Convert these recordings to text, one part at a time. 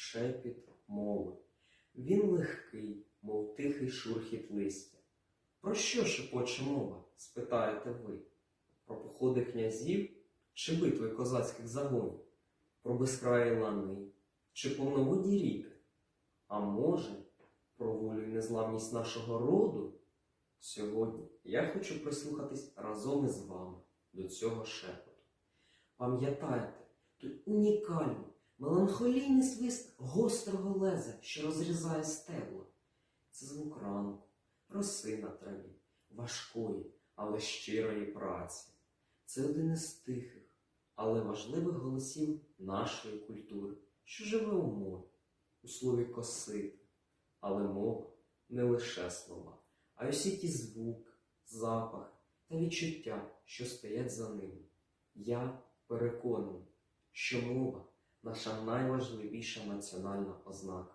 шепіт мови. Він легкий, мов тихий шурхіт листя. Про що шепоче мова? спитаєте ви? Про походи князів чи битви козацьких загонів? Про безкраї лани чи повноводні ріки? А може, про волю і незламність нашого роду? Сьогодні я хочу прислухатись разом із вами до цього шепоту. Пам'ятайте, той унікальний, меланхолійний свист гострого леза, що розрізає стебла. Це звук ранку, роси на траві, важкої, але щирої праці. Це один із тихих, але важливих голосів нашої культури, що живе у мові, у слові косити. Але мова не лише слова, а й усі ті звуки, запахи та відчуття, що стоять за ними. Я переконаний, що мова наша найважливіша національна ознака.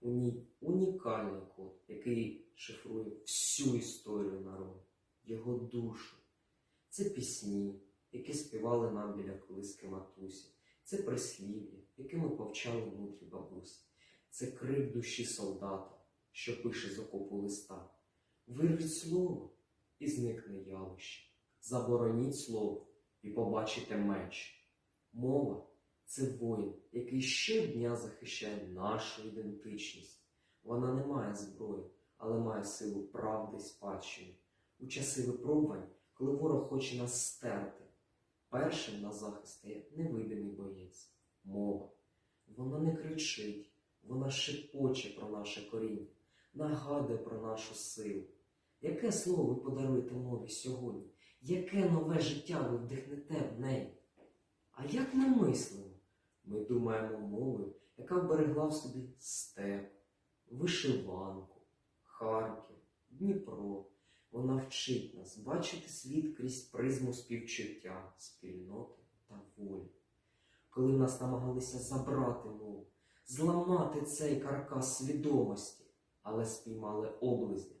У ній унікальний код, який шифрує всю історію народу, його душу. Це пісні, які співали нам біля колиски матусі, це прислів'я, якими повчали мудрі бабусі, це крик душі солдата, що пише з окопу листа. Вирвіть слово і зникне явище. Забороніть слово і побачите меч. Мова це воїн, який щодня захищає нашу ідентичність. Вона не має зброї, але має силу правди й спадщини. У часи випробувань, коли ворог хоче нас стерти, першим на захист стає невидимий боєць мова. Вона не кричить, вона шепоче про наше коріння, нагадує про нашу силу. Яке слово ви подаруєте мові сьогодні? Яке нове життя ви вдихнете в неї? А як ми мислимо? Ми думаємо мовою, яка вберегла в собі степ, вишиванку, Харків, Дніпро. Вона вчить нас бачити світ крізь призму співчуття, спільноти та волі. Коли нас намагалися забрати мову, зламати цей каркас свідомості, але спіймали облизня.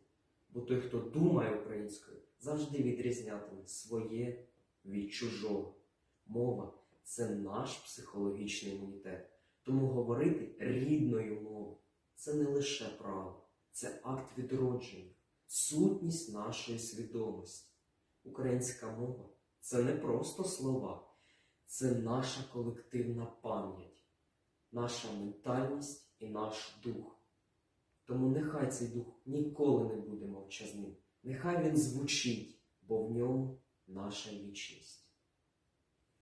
Бо той, хто думає українською, завжди відрізнятиме своє від чужого. Мова це наш психологічний імунітет. Тому говорити рідною мовою це не лише право, це акт відродження, сутність нашої свідомості. Українська мова це не просто слова, це наша колективна пам'ять, наша ментальність і наш дух. Тому нехай цей дух ніколи не буде мовчазним. Нехай він звучить, бо в ньому наша вічність.